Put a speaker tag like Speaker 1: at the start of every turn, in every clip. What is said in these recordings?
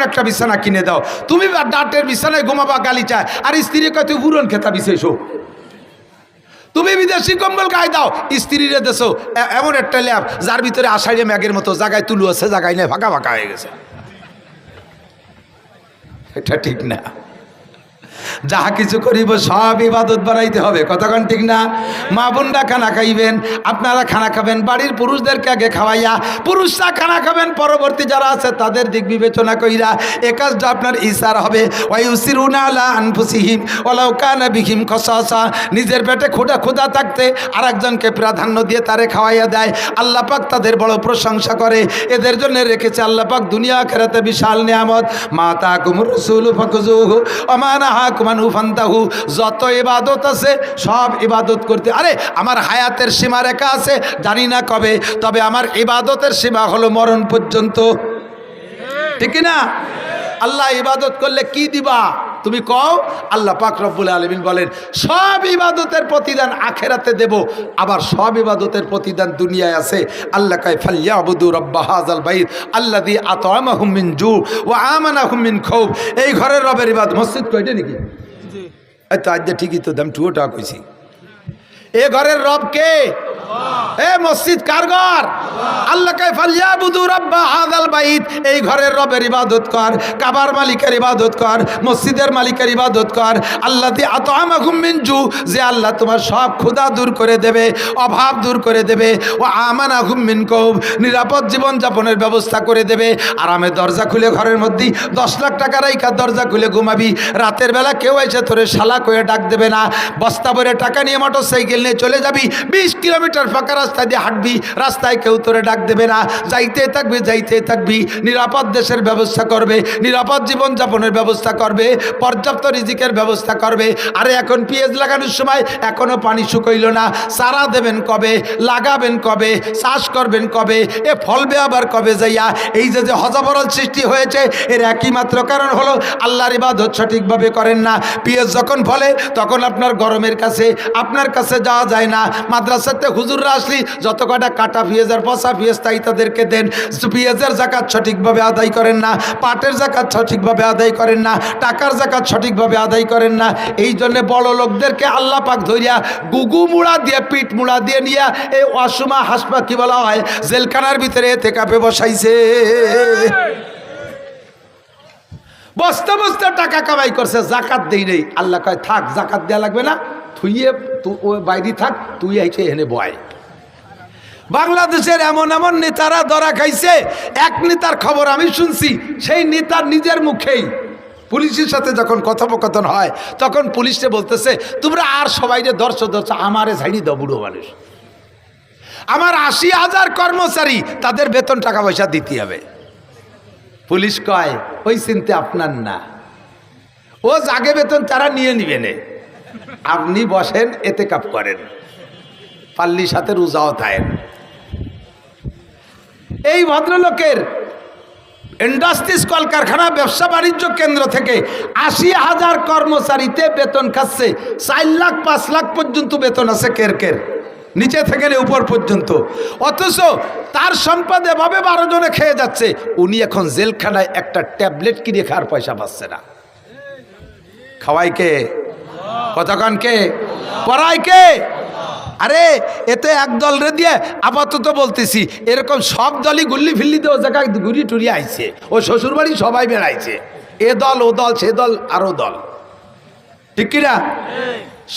Speaker 1: এমন একটা বিছানা কিনে দাও। তুমি ডাটের বিছানায় ঘুমাবা, গালি চায়। আর স্ত্রী কয়, তুই উড়ন খেতা বিশেষ তুমি বিদেশি কম্বল গায়ে দাও। স্ত্রীরে দেশো এমন একটা ল্যাব যার ভিতরে আষাঢ়ে ম্যাগের মতো জায়গায় তুলু আছে জায়গায় নেই, ফাঁকা ফাঁকা হয়ে গেছে। এটা ঠিক না। যাহা কিছু করিব সব ইবাদত বানাইতে হবে। কতক্ষণ ঠিক না? মা বোনরা খানা খাইবেন, আপনারা খানা খাবেন, বাড়ির পুরুষদেরকে আগে খাওয়াইয়া পুরুষরা খানা খাবেন। পরবর্তী যারা আছে তাদের দিক বিবেচনা কইরা এ কাজটা আপনার ইসার হবে। বিহিম খসাসা। নিজের পেটে খোদা খোদা থাকতে আরেকজনকে প্রাধান্য দিয়ে তারে খাওয়াইয়া দেয়। আল্লাহ পাক তাদের বড় প্রশংসা করে। এদের জন্য রেখেছে আল্লাহ পাক দুনিয়া খেরাতে বিশাল নিয়ামত। মাতা কুমুর রসুল ফকজুহু অমানাহা কুমানু ফান্তাহু যত ইবাদত আছে, সব ইবাদত করতে। আরে, আমার হায়াতের সীমা রেখা আছে, জানি না কবে, তবে আমার ইবাদতের সীমা হলো মরণ পর্যন্ত। ঠিক না আল্লাহ ইবাদত করলে কি দিবা? তুমি কও আল্লাহ পাক রব্বুল আলমিন বলেন সব ইবাদতের প্রতিদান আখেরাতে দেব আবার সব ইবাদতের প্রতিদান দুনিয়ায় আছে। আল্লাহ কাই ফাল্লা আবুদু রব্বা হাজাল বাইর আল্লাহ দি আতমা হুমিন জু ও আমানা হুমিন খৌব এই ঘরের রবের ইবাদ মসজিদ কয়টা নাকি? এই তো আজ ঠিকই তো দাম টুয়োটা কইছি। এ ঘরের রব কে? এ মসজিদ কার ঘর? আল্লাহ কে রব্বা হাদাল বাইত। এই ঘরের রবের কর, কাবার কর, মসজিদের কর। করে দেবে, অভাব দূর করে দেবে। ও আমানা মিন কৌব নিরাপদ জীবন যাপনের ব্যবস্থা করে দেবে। আরামে দরজা খুলে ঘরের মধ্যে দশ লাখ টাকা রাইকা দরজা খুলে ঘুমাবি। রাতের বেলা কেউ এসে তোরে শালা করে ডাক দেবে না। বস্তা ভরে টাকা নিয়ে মোটর সাইকেল নিয়ে চলে যাবি। বিশ কিলোমিটার ফাঁকা রাস্তা দিয়ে হাঁটবি, রাস্তায় কেউ তোরে ডাক দেবে না। যাইতে থাকবি যাইতে থাকবি, নিরাপদ দেশের ব্যবস্থা করবে, নিরাপদ জীবনযাপনের ব্যবস্থা করবে, পর্যাপ্ত রিজিকের ব্যবস্থা করবে। আরে এখন পেঁয়াজ লাগানোর সময় এখনও পানি শুকইল না। সারা দেবেন কবে, লাগাবেন কবে, চাষ করবেন কবে, এ ফলবে আবার কবে যাইয়া? এই যে যে হজাবরল সৃষ্টি হয়েছে, এর একই মাত্র কারণ হলো আল্লাহর ইবাদত সঠিকভাবে করেন না। পেঁয়াজ যখন ফলে, তখন আপনার গরমের কাছে, আপনার কাছে যাওয়া যায় না। মাদ্রাসাতে হুজুররা আসলি, যত কটা কাটা পেঁয়াজের পচা পেঁয়াজ তাই তাদেরকে দেন। পেঁয়াজের জাকাত সঠিকভাবে আদায় করেন না, পাটের জাকাত সঠিকভাবে আদায় করেন না, টাকার জাকাত সঠিকভাবে আদায় করেন না। এই জন্যে বড় লোকদেরকে আল্লাহ পাক ধরিয়া গুগু মুড়া দিয়ে, পিঠ মুড়া দিয়ে নিয়ে এই অসমা হাসপা কি বলা হয়, জেলখানার ভিতরে এতে কাপে বসাইছে। বস্তা বস্তা টাকা কামাই করছে, জাকাত দেই নেই। আল্লাহ কয়, থাক, জাকাত দেওয়া লাগবে না। থুইয়ে ও বাইরে থাক, তুই আইছে এনে বয়। বাংলাদেশের এমন এমন নেতারা ধরা খাইছে, এক নেতার খবর আমি শুনছি, সেই নেতার নিজের মুখেই পুলিশের সাথে যখন কথোপকথন হয়, তখন পুলিশে বলতেছে, তোমরা আর সবাই যে দর্শ দর্শ আমারে ঝাড়ি দাও, বুড়ো মানুষ। আমার আশি হাজার কর্মচারী, তাদের বেতন টাকা পয়সা দিতে হবে। পুলিশ কয়, ওই চিন্তা আপনার না। ও জাগে বেতন তারা নিয়ে নিবেনে আপনি বসেন এতে কাপ করেন। পাল্লির সাথে রোজাও থাকেন এই ভদ্রলোকের ইন্ডাস্ট্রিজ, কলকারখানা, ব্যবসা বাণিজ্য কেন্দ্র থেকে আশি হাজার কর্মচারীতে বেতন খাচ্ছে। চার লাখ, পাঁচ লাখ পর্যন্ত বেতন আছে কের কের? নিচে থেকে উপর পর্যন্ত। অথচ তার সম্পদ এভাবে বারো জনে খেয়ে যাচ্ছে। উনি এখন জেলখানায় একটা ট্যাবলেট কিনে খাওয়ার পয়সা পাচ্ছে না। খাওয়াই কে? কতক্ষণ কে? পড়াই কে? আরে এতে এক দল রে দিয়ে আপাতত বলতেছি, এরকম সব দলই গুল্লি ফিল্লি দিয়ে ও জায়গায় ঘুরি টুরি আইছে। ও শ্বশুরবাড়ি সবাই বেড়াইছে। এ দল, ও দল, সে দল আরও দল। ঠিক কিনা?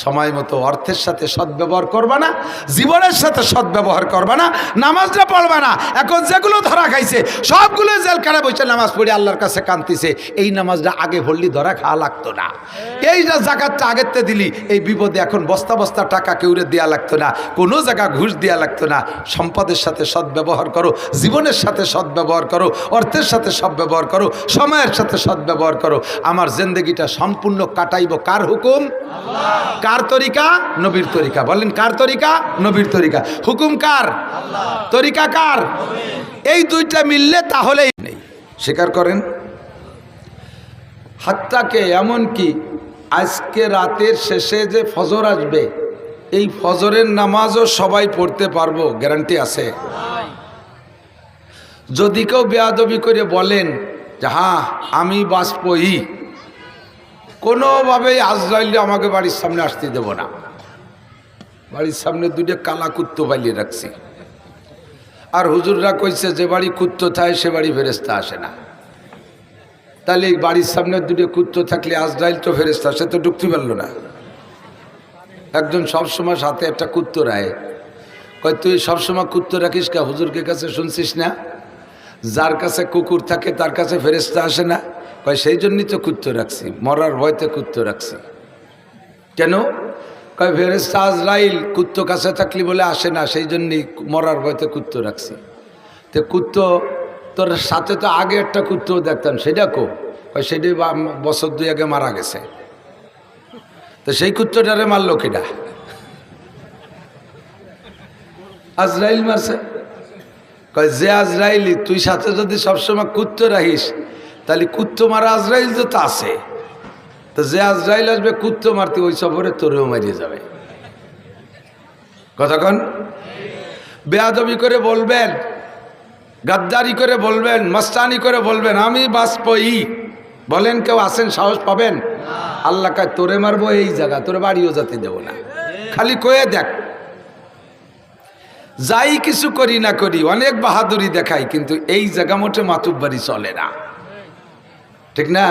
Speaker 1: সময় মতো অর্থের সাথে সদ্ব্যবহার করবা না, জীবনের সাথে সদ্ব্যবহার করবা না নামাজটা পড়বা না। এখন যেগুলো ধরা খাইছে, সবগুলো জেলখানে বসে নামাজ পড়ে আল্লাহর কাছে কান্তিছে এই নামাজটা আগে ভরলি ধরা খাওয়া লাগতো না। এই যে জাকাতটা আগেরতে দিলি, এই বিপদে এখন বস্তা বস্তা টাকা কেউরে দেওয়া লাগতো না, কোনো জায়গা ঘুষ দেওয়া লাগতো না। সম্পদের সাথে সদ্ব্যবহার করো, জীবনের সাথে সদ্ব্যবহার করো, অর্থের সাথে সদ্ব্যবহার করো, সময়ের সাথে সদ্ব্যবহার করো। আমার জিন্দগিটা সম্পূর্ণ কাটাইব কার হুকুম? কার তরিকা? নবীর তরিকা। বলেন কার তরিকা? নবীর তরিকা। হুকুম কার? তরিকা কার? এই দুইটা মিললে তাহলেই নেই। স্বীকার করেন হাতটাকে এমন কি আজকে রাতের শেষে যে ফজর আসবে, এই ফজরের নামাজও সবাই পড়তে পারব, গ্যারান্টি আছে। যদি কেউ বেয়াদবি করে বলেন যে হ্যাঁ আমি বাঁচবই। কোনোভাবেই আজরাইলে আমাকে বাড়ির সামনে আসতে দেব না। বাড়ির সামনে দুটো কালা কুত্তো পালিয়ে রাখছি। আর হুজুররা কইছে, যে বাড়ি কুত্তো থাকে, সে বাড়ি ফেরেস্তা আসে না। তাহলে এই বাড়ির সামনে দুটো কুত্তো থাকলে আজরাইল তো ফেরেস্তা সে তো ঢুকতে পারল না। একজন সবসময় সাথে একটা কুত্তো রায়। কয়, তুই সবসময় কুত্তো রাখিস কা? হুজুরকে কাছে শুনছিস না? যার কাছে কুকুর থাকে, তার কাছে ফেরেস্তা আসে না? কয়, সেই জন্যই তো কুত্তো রাখছি, মরার ভয়তে কুত্তো রাখছি। কেন? কয় ফেরেস্তা আজরাইল কুত্তো কাছে থাকলি বলে আসে না, সেই জন্যই মরার ভয়তে কুত্তো রাখছি। তো কুত্ত, তোর সাথে তো আগে একটা কুত্তো দেখতাম, সেটা কো? কয় সেটাই বছর দুই আগে মারা গেছে। তো সেই কুত্তটারে মারলো কিনা আজরাইল মারছে। কয়, যে আজরাইলি, তুই সাথে যদি সবসময় কুত্তো রাখিস তাহলে কুত্তো মারা আজরাইল তো তা আছে। তো যে আজরাইল আসবে, কুত্তো মারতে ওই সফরে তোরেও মারিয়ে যাবে। কতক্ষণ বেয়াদবি করে বলবেন, গাদ্দারি করে বলবেন, মস্তানি করে বলবেন, আমি বাঁচবই। বলেন কেউ আসেন সাহস পাবেন? আল্লাহ কায়, তোরে মারবো এই জায়গা, তোরে বাড়িও যেতে দেবো না। খালি কয়ে দেখ। যাই কিছু করি না করি, অনেক বাহাদুরি দেখাই, কিন্তু এই জায়গা মোটে মাতুব্বারি চলে না। ঠিক না?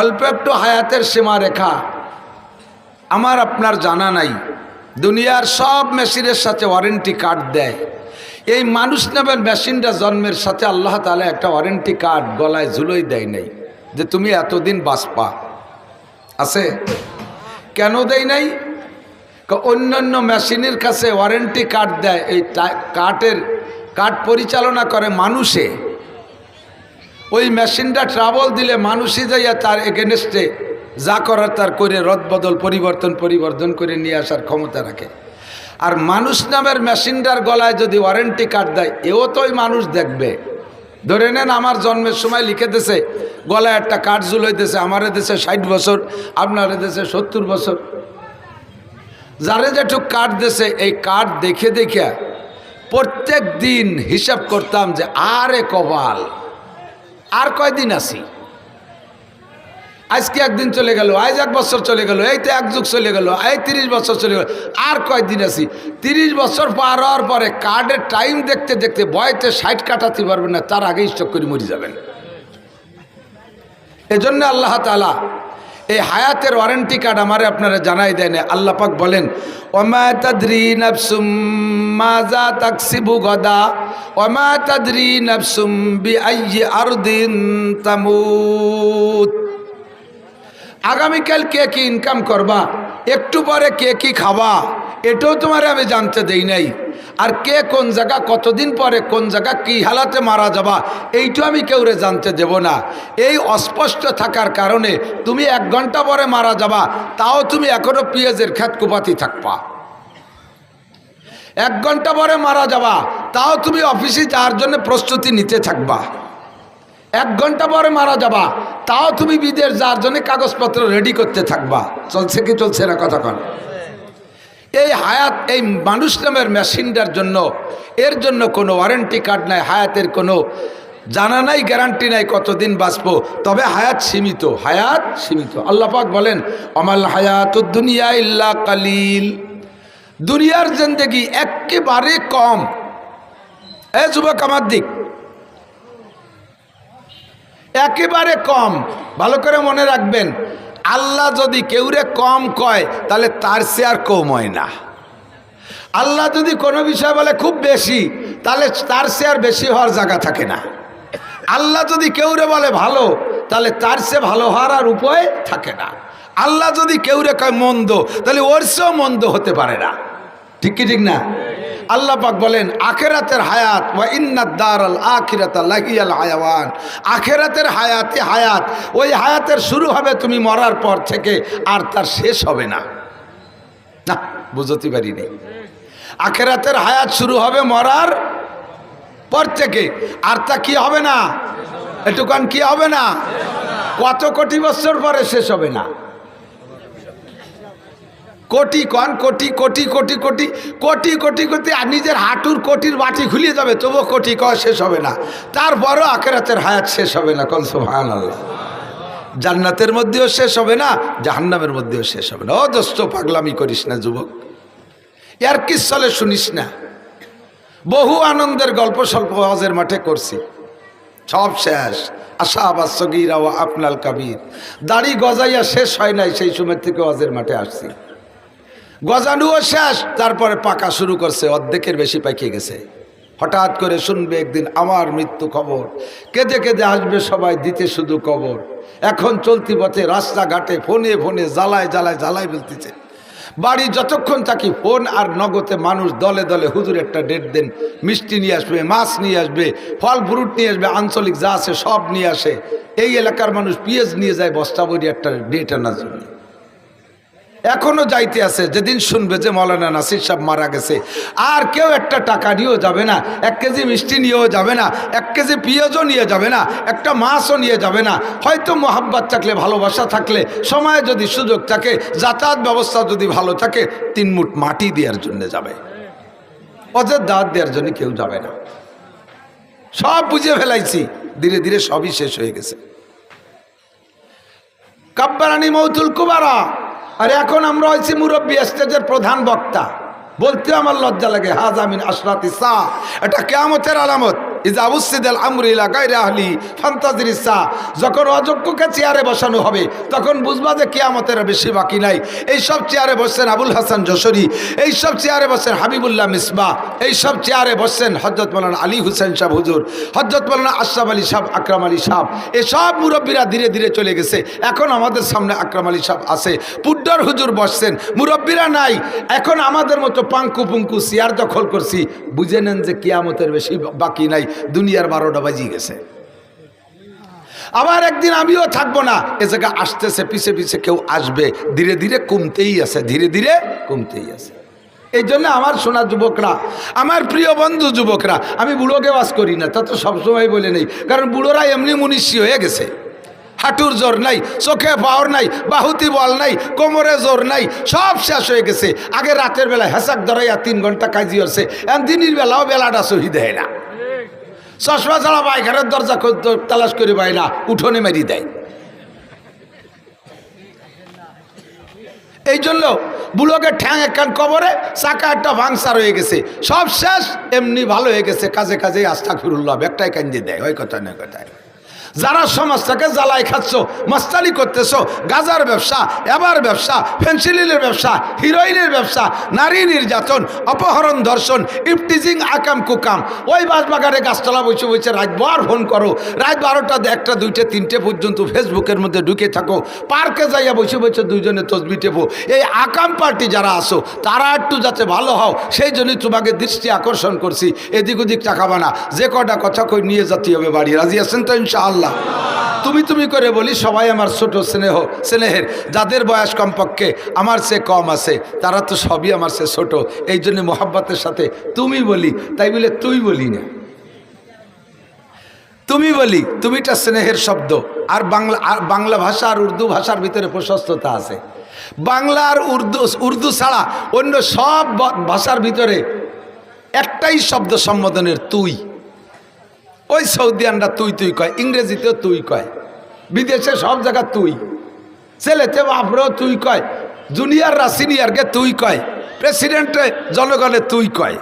Speaker 1: অল্প একটু হায়াতের সীমা রেখা আমার আপনার জানা নাই। দুনিয়ার সব মেশিনের সাথে ওয়ারেন্টি কার্ড দেয়। এই মানুষ নেবেন মেশিনটা জন্মের সাথে আল্লাহ তালা একটা ওয়ারেন্টি কার্ড গলায় ঝুলোই দেয় নাই যে তুমি এতদিন বাঁচপা আছে? কেন দেয় নাই? অন্যান্য মেশিনের কাছে ওয়ারেন্টি কার্ড দেয়। এই কার্ডের, কার্ড পরিচালনা করে মানুষে। ওই মেশিনটা ট্রাবল দিলে মানুষই যাইয়া তার এগেনস্টে যা করার তার করে রদবদল পরিবর্তন পরিবর্তন করে নিয়ে আসার ক্ষমতা রাখে। আর মানুষ নামের মেশিনটার গলায় যদি ওয়ারেন্টি কার্ড দেয়, এও তো ওই মানুষ দেখবে। ধরে নেন আমার জন্মের সময় লিখে দিছে, গলায় একটা কার্ড ঝুলাইতেছে, আমার দেশে ষাট বছর, আপনার দেশে সত্তর বছর। যারে যেটুক কার্ড দেশে এই কার্ড দেখে দেখে প্রত্যেক দিন হিসাব করতাম যে আরে কবাল আর কয়দিন আছি? আজকে একদিন চলে গেল, আজ এক বছর চলে গেল, এই তো এক যুগ চলে গেল, এই তিরিশ বছর চলে গেল, আর কয়দিন আছি? তিরিশ বছর পার হওয়ার পরে কার্ডের টাইম দেখতে দেখতে বয়তে ষাট কাটাতে পারবেন না, তার আগেই স্টক করে মরে যাবেন। এজন্য আল্লাহ তালা এই হায়াতের ওয়ারেন্টি কার্ড আমারে আপনারা জানাই দেন আল্লাহ পাক বলেন, ওমা তাদরি নাফসুম মাজা তাকসিবু গদা, ওমা তাদরি নাফসুম বিআইয়ি আরদিন তামুত। আগামীকাল কে কি ইনকাম করবা? একটু পরে কে কি খাবা? এটাও তোমার আমি জানতে দেই নাই। আর কে কোন জায়গা, কতদিন পরে কোন জায়গা, কি হালাতে মারা যাবা এইটাও আমি কেউরে জানতে দেব না। এই অস্পষ্ট থাকার কারণে তুমি এক ঘণ্টা পরে মারা যাবা, তাও তুমি এখনও পেঁয়াজের খ্যাত কুপাতি থাকবা। এক ঘণ্টা পরে মারা যাবা, তাও তুমি অফিসে যাওয়ার জন্য প্রস্তুতি নিতে থাকবা। এক ঘণ্টা পরে মারা যাবা, তাও তুমি বিদেশ যাওয়ার জন্য কাগজপত্র রেডি করতে থাকবা। চলছে কি, চলছে না কতক্ষণ এই হায়াত, এই মানুষ নামের মেশিনটার জন্য, এর জন্য কোনো ওয়ারেন্টি কার্ড নাই, হায়াতের কোনো জানা নাই, গ্যারান্টি নাই কতদিন বাঁচবো। তবে হায়াত সীমিত হায়াত সীমিত। আল্লাহ পাক বলেন অমাল হায়াত দুনিয়া ইল্লা কালিল। দুনিয়ার জিন্দেগি একেবারে কম। এ যুবক আমার দিক, একেবারে কম। ভালো করে মনে রাখবেন আল্লাহ যদি কেউরে কম কয়, তাহলে তার সে আর কম হয় না। আল্লাহ যদি কোনো বিষয় বলে খুব বেশি, তাহলে তার সে আর বেশি হওয়ার জায়গা থাকে না। আল্লাহ যদি কেউরে বলে ভালো, তাহলে তার সে ভালো হওয়ার আর উপায় থাকে না। আল্লাহ যদি কেউরে কয় মন্দ, তাহলে ওর সেও মন্দ হতে পারে না। ঠিক কি ঠিক না? আল্লাহ পাক বলেন, আখেরাতের হায়াত, ওয়া ইন্নাদ দারাল আখিরাত লাহিয়াল হায়াওয়ান। আখেরাতের হায়াতে হায়াত, ওই হায়াতের শুরু হবে তুমি মরার পর থেকে, আর তার শেষ হবে না। না, বুঝতে পারিনি। আখেরাতের হায়াত শুরু হবে মরার পর থেকে, আর তা কি হবে না? এটুকান কি হবে না? কত কোটি বছর পরে শেষ হবে না? কোটি কন, কোটি কোটি কোটি কোটি কোটি কোটি কোটি, আর নিজের হাঁটুর কোটির বাটি খুলিয়ে যাবে, তবুও কোটি ক শেষ হবে না। তারপরও আখেরাতের হায়াত শেষ হবে না কল সুবহান আল্লাহ জান্নাতের মধ্যেও শেষ হবে না, জাহান্নামের মধ্যেও শেষ হবে না। ও দোস্ত, পাগলামি করিস না, যুবক। ইয়ার কি চলে শুনিস না। বহু আনন্দের গল্প স্বল্প আওয়াজের মাঠে করছি। সব শেষ। আশা আবাস সগিরা ও আপনাল কাবির। দাড়ি গজাইয়া শেষ হয় নাই, সেই সময় থেকে ওয়াজের মাঠে আসছি। গজানুও শেষ, তারপরে পাকা শুরু করছে, অর্ধেকের বেশি পাকিয়ে গেছে। হঠাৎ করে শুনবে একদিন আমার মৃত্যু খবর। কেঁদে কেঁদে আসবে সবাই, দিতে শুধু কবর। এখন চলতি পথে রাস্তাঘাটে ফোনে ফোনে জ্বালায় জ্বালায় জ্বালায় বলতেছে। বাড়ি যতক্ষণ থাকি ফোন আর নগদে মানুষ দলে দলে হুজুর একটা ডেট দেন, মিষ্টি নিয়ে আসবে, মাছ নিয়ে আসবে, ফল ফ্রুট নিয়ে আসবে, আঞ্চলিক যা আছে সব নিয়ে আসে। এই এলাকার মানুষ পিএস নিয়ে যায়, বস্তা বড়ি একটা ডেট আনার জন্য। এখনও যাইতে আছে, যেদিন শুনবে যে মৌলানা নাসির সাহেব মারা গেছে। আর কেউ একটা টাকা নিয়েও যাবে না, এক কেজি মিষ্টি নিয়েও যাবে না, এক কেজি পেঁয়াজও নিয়ে যাবে না, একটা মাছও নিয়ে যাবে না। হয়তো মোহাব্বত থাকলে, ভালোবাসা থাকলে, সময়ে যদি সুযোগ থাকে, যাতায়াত ব্যবস্থা যদি ভালো থাকে, তিন মুঠ মাটি দেওয়ার জন্য যাবে। অজের দাঁত দেওয়ার জন্য কেউ যাবে না। সব বুঝে ফেলাইছি, ধীরে ধীরে সবই শেষ হয়ে গেছে। কাব্বারানি মৌতুল কুবারা আর এখন আমরা হয়েছি মুরব্বী স্টেজের প্রধান বক্তা। বলতে আমার লজ্জা লাগে হাজামিন আশরাতি সা। এটা কেয়ামতের আলামত। ইজাবুসিদাল আমরিলা গাইরে আহলি ফান্তাজির ইসা যখন অযোগ্যকে চেয়ারে বসানো হবে, তখন বুঝবা যে কেয়ামতের বেশি বাকি নাই। এই সব চেয়ারে বসছেন আবুল হাসান যশোরী এই সব চেয়ারে বসছেন হাবিবুল্লাহ মিসবা এই সব চেয়ারে বসছেন হজরত মৌলানা আলী হুসেন সাহ হুজুর, হজরত মৌলানা আশরাফ আলী সাহ আকরাম আলী সাহ এসব মুরব্বীরা ধীরে ধীরে চলে গেছে। এখন আমাদের সামনে আকরাম আলী সাহ আছে। পুড্ডর হুজুর বসছেন, মুরব্বীরা নাই। এখন আমাদের মতো পাঙ্কু পুঙ্কু চেয়ার দখল করছি। বুঝে নেন যে কিয়ামতের বেশি বাকি নাই। দুনিয়ার বারোটা বাজিয়ে গেছে। আবার একদিন আমিও থাকব না। এ জায়গা আসতেছে, পিছে পিছে কেউ আসবে। ধীরে ধীরে কমতেই আছে, ধীরে ধীরে কমতেই আছে। এই জন্য আমার সোনা যুবকরা, আমার প্রিয় বন্ধু যুবকরা, আমি বুড়োকে বাস করি না, তা তো সবসময় বলে নেই। কারণ বুড়োরা এমনি মনীষী হয়ে গেছে। হাঁটুর জোর নাই, চোখে পাওয়ার নাই, বাহুতি বল নাই, কোমরে জোর নাই, সব শেষ হয়ে গেছে। আগে রাতের বেলা হেসাক ধরাইয়া তিন ঘণ্টা কাজি হচ্ছে দিনের বেলাও বেলাটা সহি দেয় না। চশমা ছাড়া পায়খানার দরজা তালাশ করে পায় না, উঠোনে মেরি দেয়। এই জন্য বুলকে ঠ্যাং একখান কবরে, চাকা একটা ভাংসার হয়ে গেছে। সব শেষ, এমনি ভালো হয়ে গেছে, কাজে কাজে আস্থা ফিরুল্লাহ একটাই কান্দি দেয়, ওই কথা নয় কথায়। যারা সমাজটাকে জ্বালাই খাচ্ছ, মাস্তানি করতেছো, গাজার ব্যবসা, এবার ব্যবসা, ফেন্সিলিনের ব্যবসা, হিরোইনের ব্যবসা, নারী নির্যাতন, অপহরণ, ধর্ষণ ইফটিজিং আকাম, কুকাম, ওই বাসবাগানে গাছতলা বসে বসে রাতবার ফোন করো। রাত বারোটা একটা, দুইটা, তিনটে পর্যন্ত ফেসবুকের মধ্যে ঢুকে থাকো। পার্কে যাইয়া বসে বসে দুইজনে তসবি টেপো। এই আকাম পার্টি যারা আসো তারা একটু যাতে ভালো হও, সেই জন্যই তোমাকে দৃষ্টি আকর্ষণ করছি। এদিক ওদিক টাকা বানা যে কটা কথা কই, নিয়ে যেতে হবে বাড়ি। রাজি আছেন তো ইনশাআল্লাহ? তুমি তুমি করে বলি, সবাই আমার ছোট স্নেহ স্নেহের। যাদের বয়স কমপক্ষে আমার সে কম আছে, তারা তো সবই আমার সে ছোট। এই জন্য মোহাব্বতের সাথে তুমি বলি, তাই বলে তুই বলি না। তুমি বলি, তুমিটা স্নেহের শব্দ। আর বাংলা আর বাংলা ভাষা আর উর্দু ভাষার ভিতরে প্রশস্ততা আছে। বাংলা আর উর্দু উর্দু ছাড়া অন্য সব ভাষার ভিতরে একটাই শব্দ সম্বোধনের তুই। ওই সৌদিয়ানরা তুই তুই কয়, ইংরেজিতেও তুই কয়, বিদেশে সব জায়গা তুই ছেলেতে বাপরেও তুই কয়, জুনিয়ররা সিনিয়রকে তুই কয়, প্রেসিডেন্টে জনগণে তুই কয়।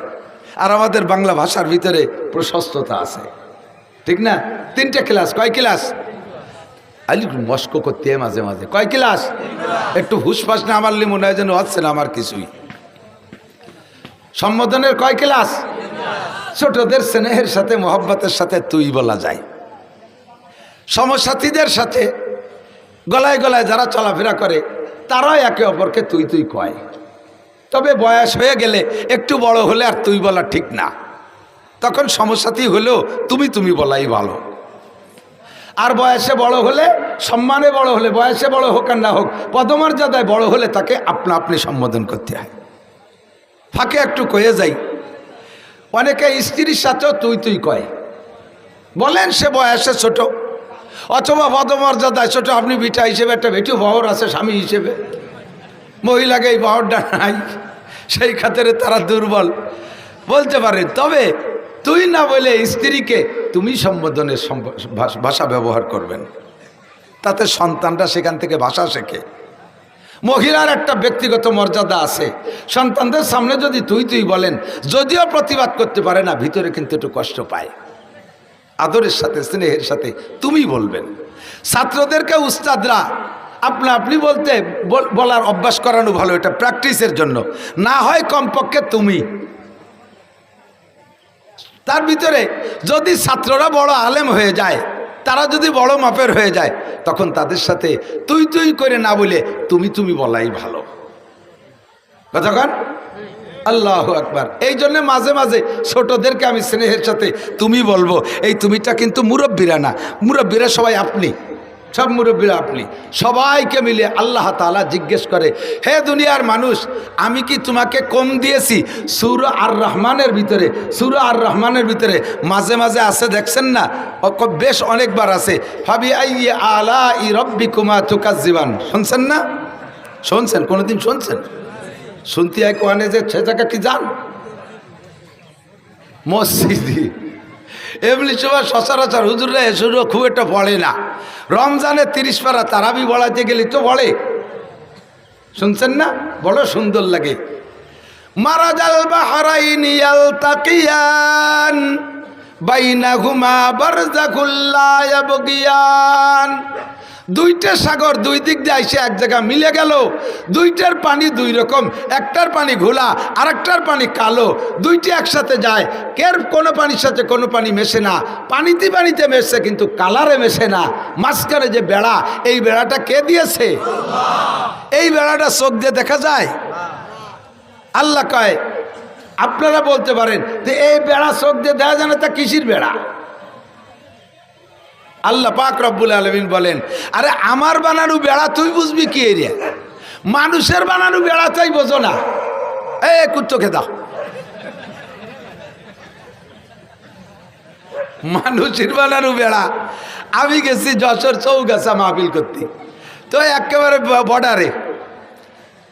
Speaker 1: আর আমাদের বাংলা ভাষার ভিতরে প্রশস্ততা আছে। ঠিক না? তিনটে ক্লাস, কয় ক্লাস? আলি মস্ক করতে মাঝে মাঝে। কয় ক্লাস? একটু হুসফাস না মারলে মনে হয় যেন হচ্ছে না আমার কিছুই। সম্বোধনের কয় ক্লাস? ছোটদের স্নেহের সাথে, মোহব্বতের সাথে তুই বলা যায়। সমসাথীদের সাথে গলায় গলায় যারা চলাফেরা করে, তারাও একে অপরকে তুই তুই কয়। তবে বয়স হয়ে গেলে একটু বড় হলে আর তুই বলা ঠিক না। তখন সমসাথী হলেও তুমি তুমি বলাই ভালো। আর বয়সে বড় হলে, সম্মানে বড় হলে, বয়সে বড় হোক আর না হোক, পদমর্যাদায় বড় হলে তাকে আপনা আপনি সম্বোধন করতে হয়। ফাঁকে একটু কয়ে যাই অনেকে স্ত্রীর সাথেও তুই তুই কয়। বলেন সে বয়সে ছোট, অথবা পদমর্যাদায় ছোট, আপনি বিটা হিসেবে একটা বেটু বহর আছে স্বামী হিসেবে। মহিলাকে এই পাওয়ারটা নাই, সেই খাতিরে তারা দুর্বল। বলতে পারে তবে তুই না বলে স্ত্রীকে তুমি সম্বোধনের ভাষা ব্যবহার করবেন। তাতে সন্তানরা সেখান থেকে ভাষা শেখে। মহিলার একটা ব্যক্তিগত মর্যাদা আছে। সন্তানদের সামনে যদি তুই তুই বলেন, যদিও প্রতিবাদ করতে পারে না, ভিতরে কিন্তু একটু কষ্ট পায়। আদরের সাথে, স্নেহের সাথে তুমি বলবেন। ছাত্রদেরকে উস্তাদরা, আপনা আপনি বলতে, বল- বলার অভ্যাস করানো ভালো, এটা প্র্যাকটিসের জন্য। না হয় কমপক্ষে তুমি। তার ভিতরে যদি ছাত্ররা বড় আলেম হয়ে যায় তারা যদি বড় মাপের হয়ে যায়, তখন তাদের সাথে তুই তুই করে না বলে তুমি তুমি বলাই ভালো। কতক্ষণ আল্লাহ আকবার। এই জন্য মাঝে মাঝে ছোটদেরকে আমি স্নেহের সাথে তুমি বলব, এই তুমিটা কিন্তু মুরব্বীরা না। মুরব্বীরা সবাই আপনি। সব মুরব্বীরা আপনি। সবাইকে মিলে আল্লাহ তাআলা জিজ্ঞেস করে, হে দুনিয়ার মানুষ, আমি কি তোমাকে কম দিয়েছি? সুর আর রহমানের ভিতরে, সুর আর রহমানের ভিতরে মাঝে মাঝে আছে, দেখছেন না? বেশ অনেকবার আছে। ভাবি আই আলা ই রব্বি কুমা তুকাজ জীবান শুনছেন না? শুনছেন? কোনোদিন শুনছেন? শুনতে হয় কোয়ানে যে, সে কি যান মসজিদি এমনি সময় সচরাচর হুজুররা এসুরও খুব একটা পড়ে না। রমজানে তিরিশ পারা তারাবি বলাতে গেলে তো বলে শুনছেন না? বড় সুন্দর লাগে। মারাজাল বাহারাইনি ঘুমা বরজা বারজাকুল্লা ইয়াবগিয়ান। দুইটা সাগর দুই দিক দিয়ে আইসে এক জায়গা মিলে গেল। দুইটার পানি দুই রকম, একটার পানি ঘোলা, আরেকটার পানি কালো। দুইটি একসাথে যায়, কের কোনো পানির সাথে কোনো পানি মেশে না। পানিতে পানিতে মেশে কিন্তু কালারে মেশে না। মাঝখানে যে বেড়া, এই বেড়াটা কে দিয়েছে? এই বেড়াটা চোখ দিয়ে দেখা যায়? আল্লাহ কয়, আপনারা বলতে পারেন যে এই বেড়া চোখ দিয়ে দেখা যায় না তা কিসির বেড়া? আল্লাহ পাক রব্বুল আলমিন বলেন, আরে আমার বানানো বেড়া তুই বুঝবি কি এরিয়া? মানুষের বানানো বেড়া তাই বোঝো না। এ কুত্তকে দাও মানুষের বানানো বেড়া। আমি গেছি যশোর চৌ চৌগাছা মাহফিল করতে। তো একেবারে বর্ডারে।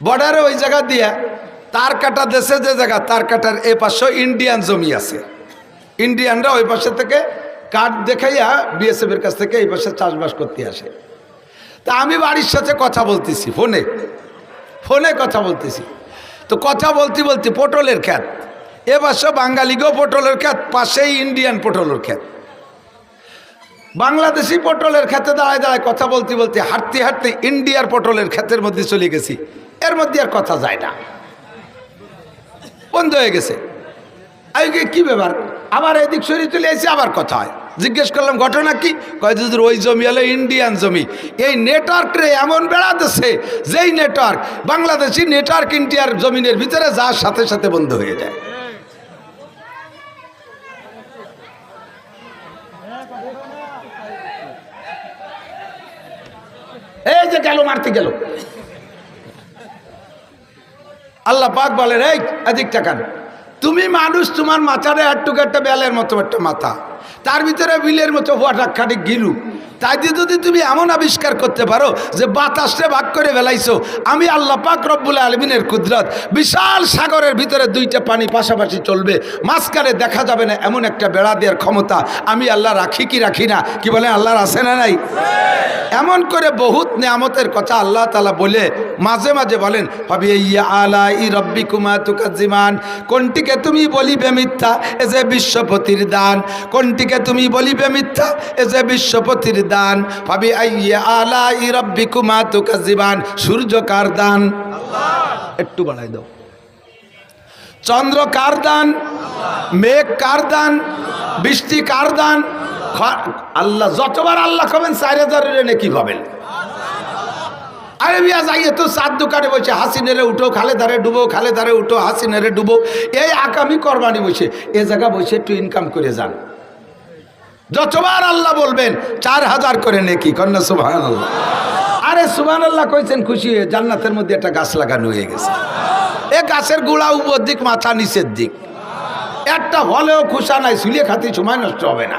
Speaker 1: বর্ডারে ওই জায়গা দিয়ে তার কাটা দেশে যে জায়গা, তার কাটার এ পাশে ইন্ডিয়ান জমি আছে। ইন্ডিয়ানরা ওই পাশে থেকে কাঠ দেখাইয়া বিএসএফ এর কাছ থেকে এই পাশে চাষবাস করতে আসে। তা আমি বাড়ির সাথে কথা বলতেছি, ফোনে। ফোনে কথা বলতেছি। তো কথা বলতে বলতে পটলের খ্যাত। এ পাশে বাঙালিগো পটলের খ্যাত, পাশেই ইন্ডিয়ান পটলের খ্যাত। বাংলাদেশি পটলের খেতে দাঁড়ায় দাঁড়ায় কথা বলতে বলতে হাঁটতে হাঁটতে ইন্ডিয়ার পটলের ক্ষেতের মধ্যে চলে গেছি। এর মধ্যে আর কথা যায় না। বন্ধ হয়ে গেছে। আজকে কি ব্যাপার? আবার এদিক সরিয়ে চলে এসে আবার কথা হয়। জিজ্ঞেস করলাম, ঘটনা কি? কয় ওই জমি হলো ইন্ডিয়ান জমি। এই নেটওয়ার্করে এমন বেড়াতেছে যেই নেটওয়ার্ক বাংলাদেশি নেটওয়ার্ক ইন্ডিয়ার জমিনের ভিতরে যার সাথে সাথে বন্ধ হয়ে যায়। এই যে গেল, মারতে গেল। আল্লাহ পাক বলেন, এই এদিক টাকান তুমি মানুষ, তোমার মাথারে একটু একটা বেলের মতো, একটা মাথা। তার ভিতরে বিলের মতো খাটি গিলু। তাই দিয়ে যদি তুমি এমন আবিষ্কার করতে পারো যে বাতাসে ভাগ করে ফেলাইছো, আমি আল্লাহ পাক রব্বুল আলমিনের কুদরত বিশাল সাগরের ভিতরে দুইটা পানি পাশাপাশি চলবে, মাঝখানে দেখা যাবে না এমন একটা বেড়া দেওয়ার ক্ষমতা আমি আল্লাহ রাখি কি রাখি না? কি বলে আল্লাহর আছে না নাই? এমন করে বহুত নিয়ামতের কথা আল্লাহ তালা বলে, মাঝে মাঝে বলেন হবি ইয়া আলা ই রব্বি কুমা তুকাজিমান কোনটিকে তুমি বলিবে মিথ্যা? এ যে বিশ্বপতির দান। কোনটিকে তুমি বলিবে মিথ্যা? এ যে বিশ্বপতির দান ভাবি আইয়া আলা ই রব্বি কুমা তুকাজিমান সূর্য কার দান একটু বাড়াই দাও। চন্দ্র কার দান মেঘ কার দান বৃষ্টি কার দান আল্লাহ যতবার আল্লাহ খাবেন চার হাজারের নাকি পাবেন আরে বিয়া যাইয়ে তো চার দোকানে বসে হাসি নেড়ে উঠো খালে ধারে ডুবো খালে ধারে উঠো হাসি নেড়ে ডুবো। এই আগামী করবানি বসে, এ জায়গা বসে একটু ইনকাম করে যান। যতবার আল্লাহ বলবেন, চার হাজার করে নেকি, কন্যা সুবাহ আল্লাহ আরে সুবাহ আল্লাহ কইছেন খুশি হয়ে, জান্নাতের মধ্যে একটা গাছ লাগানো হয়ে গেছে। এ গাছের গোড়া উপর দিক, মাথা নিচের দিক। একটা হলেও খুশা নাই শুলিয়ে খাতি সময় নষ্ট হবে না।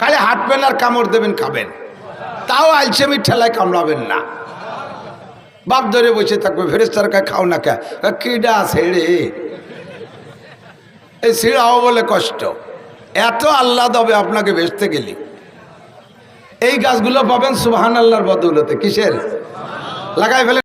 Speaker 1: খালি হাঁটবেন আর কামড় দেবেন, খাবেন। তাও আলসেমি ঠেলায় কামড়াবেন না। বাপ ধরে বসে থাকবে ফেরেস্তার কাছে খাও না কে? কিডা ছেড়ে? এই ছিঁড়াও বলে কষ্ট। এত আল্লাহ দবে আপনাকে বেচতে গেলি। এই গাছগুলো পাবেন সুবাহান আল্লাহর বদৌলতে। কিসের? লাগাই ফেলে।